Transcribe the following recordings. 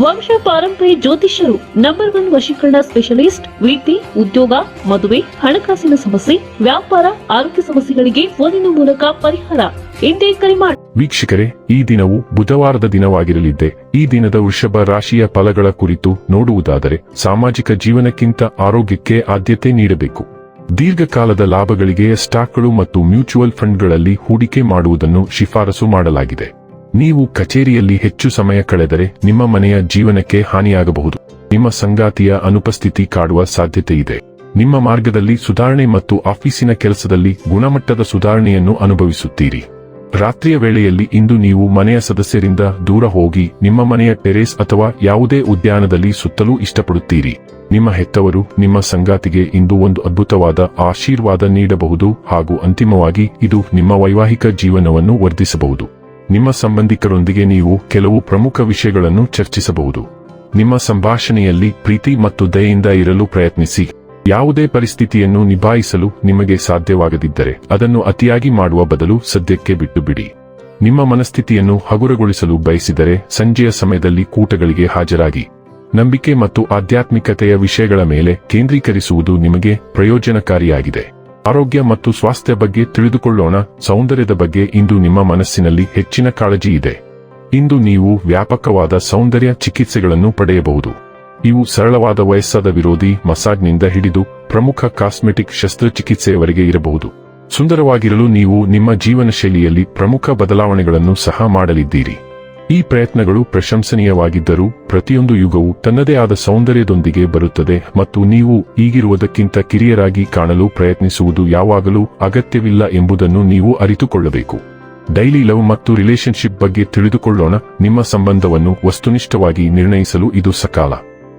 ವಂಶ ಪಾರಂಪರ್ಯ ಜ್ಯೋತಿಷ್ಯರು ನಂಬರ್ ಒನ್ ವಶೀಕರಣ ಸ್ಪೆಷಲಿಸ್ಟ್ ವೃತ್ತಿ ಉದ್ಯೋಗ, ಮದುವೆ, ಹಣಕಾಸಿನ ಸಮಸ್ಯೆ, ವ್ಯಾಪಾರ, ಆರೋಗ್ಯ ಸಮಸ್ಯೆಗಳಿಗೆ ಫೋನಿನ ಮೂಲಕ ಪರಿಹಾರ. ಎಂದೇ ಕರೆ ಮಾಡಿ ವೀಕ್ಷಕರೇ, ಈ ದಿನವು ಬುಧವಾರದ ದಿನವಾಗಿರಲಿದೆ ಈ ದಿನದ ವೃಷಭ ರಾಶಿಯ ಫಲಗಳ ಕುರಿತು ನೋಡುವುದಾದರೆ ಸಾಮಾಜಿಕ ಜೀವನಕ್ಕಿಂತ ಆರೋಗ್ಯಕ್ಕೆ ಆದ್ಯತೆ ನೀಡಬೇಕು. ದೀರ್ಘಕಾಲದ ಲಾಭಗಳಿಗೆ ಸ್ಟಾಕ್ಗಳು ಮತ್ತು ಮ್ಯೂಚುವಲ್ ಫಂಡ್ಗಳಲ್ಲಿ ಹೂಡಿಕೆ ಮಾಡುವುದನ್ನು ಶಿಫಾರಸು ಮಾಡಲಾಗಿದೆ. ನೀವು ಕಚೇರಿಯಲ್ಲಿ ಹೆಚ್ಚು ಸಮಯ ಕಳೆದರೆ ನಿಮ್ಮ ಮನೆಯ ಜೀವನಕ್ಕೆ ಹಾನಿಯಾಗಬಹುದು. ನಿಮ್ಮ ಸಂಗಾತಿಯ ಅನುಪಸ್ಥಿತಿ ಕಾಡುವ ಸಾಧ್ಯತೆ ಇದೆ ನಿಮ್ಮ ಮಾರ್ಗದಲ್ಲಿ ಸುಧಾರಣೆ ಮತ್ತು ಆಫೀಸಿನ ಕೆಲಸದಲ್ಲಿ ಗುಣಮಟ್ಟದ ಸುಧಾರಣೆಯನ್ನು ಅನುಭವಿಸುತ್ತೀರಿ. ರಾತ್ರಿಯ ವೇಳೆಯಲ್ಲಿ ಇಂದು ನೀವು ಮನೆಯ ಸದಸ್ಯರಿಂದ ದೂರ ಹೋಗಿ ನಿಮ್ಮ ಮನೆಯ ಟೆರೇಸ್ ಅಥವಾ ಯಾವುದೇ ಉದ್ಯಾನದಲ್ಲಿ ಸುತ್ತಲೂ ಇಷ್ಟಪಡುತ್ತೀರಿ. ನಿಮ್ಮ ಹೆತ್ತವರು ನಿಮ್ಮ ಸಂಗಾತಿಗೆ ಇಂದು ಒಂದು ಅದ್ಭುತವಾದ ಆಶೀರ್ವಾದ ನೀಡಬಹುದು ಹಾಗೂ ಅಂತಿಮವಾಗಿ ಇದು ನಿಮ್ಮ ವೈವಾಹಿಕ ಜೀವನವನ್ನು ವರ್ಧಿಸಬಹುದು. ನಿಮ್ಮ ಸಂಬಂಧಿಕರೊಂದಿಗೆ ನೀವು ಕೆಲವು ಪ್ರಮುಖ ವಿಷಯಗಳನ್ನು ಚರ್ಚಿಸಬಹುದು. ನಿಮ್ಮ ಸಂಭಾಷಣೆಯಲ್ಲಿ ಪ್ರೀತಿ ಮತ್ತು ದಯೆಯಿಂದ ಇರಲು ಪ್ರಯತ್ನಿಸಿ. ಯಾವುದೇ ಪರಿಸ್ಥಿತಿಯನ್ನು ನಿಭಾಯಿಸಲು ನಿಮಗೆ ಸಾಧ್ಯವಾಗದಿದ್ದರೆ ಅದನ್ನು ಅತಿಯಾಗಿ ಮಾಡುವ ಬದಲು ಸದ್ಯಕ್ಕೆ ಬಿಟ್ಟು ಬಿಡಿ ನಿಮ್ಮ ಮನಸ್ಥಿತಿಯನ್ನು ಹಗುರಗೊಳಿಸಲು ಬಯಸಿದರೆ ಸಂಜೆಯ ಸಮಯದಲ್ಲಿ ಕೂಟಗಳಿಗೆ ಹಾಜರಾಗಿ. ನಂಬಿಕೆ ಮತ್ತು ಆಧ್ಯಾತ್ಮಿಕತೆಯ ವಿಷಯಗಳ ಮೇಲೆ ಕೇಂದ್ರೀಕರಿಸುವುದು ನಿಮಗೆ ಪ್ರಯೋಜನಕಾರಿಯಾಗಿದೆ. ಆರೋಗ್ಯ ಮತ್ತು ಸ್ವಾಸ್ಥ್ಯ ಬಗ್ಗೆ ತಿಳಿದುಕೊಳ್ಳೋಣ. ಸೌಂದರ್ಯದ ಬಗ್ಗೆ ಇಂದು ನಿಮ್ಮ ಮನಸ್ಸಿನಲ್ಲಿ ಹೆಚ್ಚಿನ ಕಾಳಜಿ ಇದೆ. ಇಂದು ನೀವು ವ್ಯಾಪಕವಾದ ಸೌಂದರ್ಯ ಚಿಕಿತ್ಸೆಗಳನ್ನು ಪಡೆಯಬಹುದು. ಇವು ಸರಳವಾದ ವಯಸ್ಸಾದ ವಿರೋಧಿ, ಮಸಾಜ್ನಿಂದ ಹಿಡಿದು ಪ್ರಮುಖ ಕಾಸ್ಮೆಟಿಕ್ ಶಸ್ತ್ರಚಿಕಿತ್ಸೆಯವರೆಗೆ ಇರಬಹುದು. ಸುಂದರವಾಗಿರಲು ನೀವು ನಿಮ್ಮ ಜೀವನ ಶೈಲಿಯಲ್ಲಿ ಪ್ರಮುಖ ಬದಲಾವಣೆಗಳನ್ನು ಸಹ ಮಾಡಲಿದ್ದೀರಿ. ಈ ಪ್ರಯತ್ನಗಳು ಪ್ರಶಂಸನೀಯವಾಗಿದ್ದರೂ ಪ್ರತಿಯೊಂದು ಯುಗವು ತನ್ನದೇ ಆದ ಸೌಂದರ್ಯದೊಂದಿಗೆ ಬರುತ್ತದೆ ಮತ್ತು ನೀವು ಈಗಿರುವುದಕ್ಕಿಂತ ಕಿರಿಯರಾಗಿ ಕಾಣಲು ಪ್ರಯತ್ನಿಸುವುದು ಯಾವಾಗಲೂ ಅಗತ್ಯವಿಲ್ಲ ಎಂಬುದನ್ನು ನೀವು ಅರಿತುಕೊಳ್ಳಬೇಕು. ಡೈಲಿ ಲವ್ ಮತ್ತು ರಿಲೇಶನ್ಶಿಪ್ ಬಗ್ಗೆ ತಿಳಿದುಕೊಳ್ಳೋಣ. ನಿಮ್ಮ ಸಂಬಂಧವನ್ನು ವಸ್ತುನಿಷ್ಠವಾಗಿ ನಿರ್ಣಯಿಸಲು ಇದು ಸಕಾಲ.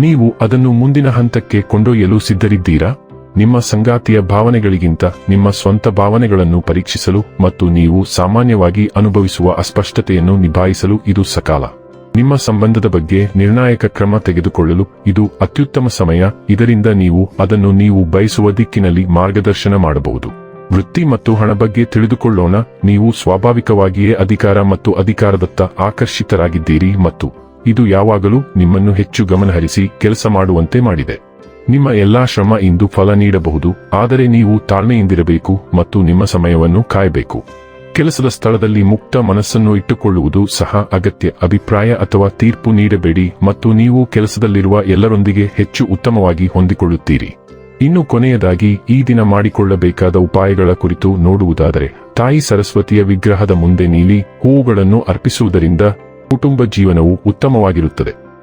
ನೀವು ಅದನ್ನು ಮುಂದಿನ ಹಂತಕ್ಕೆ ಕೊಂಡೊಯ್ಯಲು ಸಿದ್ಧರಿದ್ದೀರಾ? ನಿಮ್ಮ ಸಂಗಾತಿಯ ಭಾವನೆಗಳಿಗಿಂತ ನಿಮ್ಮ ಸ್ವಂತ ಭಾವನೆಗಳನ್ನು ಪರೀಕ್ಷಿಸಲು ಮತ್ತು ನೀವು ಸಾಮಾನ್ಯವಾಗಿ ಅನುಭವಿಸುವ ಅಸ್ಪಷ್ಟತೆಯನ್ನು ನಿಭಾಯಿಸಲು ಇದು ಸಕಾಲ. ನಿಮ್ಮ ಸಂಬಂಧದ ಬಗ್ಗೆ ನಿರ್ಣಾಯಕ ಕ್ರಮ ತೆಗೆದುಕೊಳ್ಳಲು ಇದು ಅತ್ಯುತ್ತಮ ಸಮಯ, ಇದರಿಂದ ನೀವು ಅದನ್ನು ನೀವು ಬಯಸುವ ದಿಕ್ಕಿನಲ್ಲಿ ಮಾರ್ಗದರ್ಶನ ಮಾಡಬಹುದು. ವೃತ್ತಿ ಮತ್ತು ಹಣ ಬಗ್ಗೆ ತಿಳಿದುಕೊಳ್ಳೋಣ, ನೀವು ಸ್ವಾಭಾವಿಕವಾಗಿಯೇ ಅಧಿಕಾರ ಮತ್ತು ಅಧಿಕಾರದತ್ತ ಆಕರ್ಷಿತರಾಗಿದ್ದೀರಿ ಮತ್ತು ಇದು ಯಾವಾಗಲೂ ನಿಮ್ಮನ್ನು ಹೆಚ್ಚು ಗಮನಹರಿಸಿ ಕೆಲಸ ಮಾಡುವಂತೆ ಮಾಡಿದೆ. ನಿಮ್ಮ ಎಲ್ಲಾ ಶ್ರಮ ಇಂದು ಫಲ ನೀಡಬಹುದು, ಆದರೆ ನೀವು ತಾಳ್ಮೆಯಿಂದಿರಬೇಕು ಮತ್ತು ನಿಮ್ಮ ಸಮಯವನ್ನು ಕಾಯಬೇಕು. ಕೆಲಸದ ಸ್ಥಳದಲ್ಲಿ ಮುಕ್ತ ಮನಸ್ಸನ್ನು ಇಟ್ಟುಕೊಳ್ಳುವುದು ಸಹ ಅಗತ್ಯ, ಅಭಿಪ್ರಾಯ ಅಥವಾ ತೀರ್ಪು ನೀಡಬೇಡಿ ಮತ್ತು ನೀವು ಕೆಲಸದಲ್ಲಿರುವ ಎಲ್ಲರೊಂದಿಗೆ ಹೆಚ್ಚು ಉತ್ತಮವಾಗಿ ಹೊಂದಿಕೊಳ್ಳುತ್ತೀರಿ. ಇನ್ನು ಕೊನೆಯದಾಗಿ, ಈ ದಿನ ಮಾಡಿಕೊಳ್ಳಬೇಕಾದ ಉಪಾಯಗಳ ಕುರಿತು ನೋಡುವುದಾದರೆ, ತಾಯಿ ಸರಸ್ವತಿಯ ವಿಗ್ರಹದ ಮುಂದೆ ನೀಲಿ ಹೂವುಗಳನ್ನು ಅರ್ಪಿಸುವುದರಿಂದ ಕುಟುಂಬ ಜೀವನವು ಉತ್ತಮವಾಗಿರುತ್ತದೆ.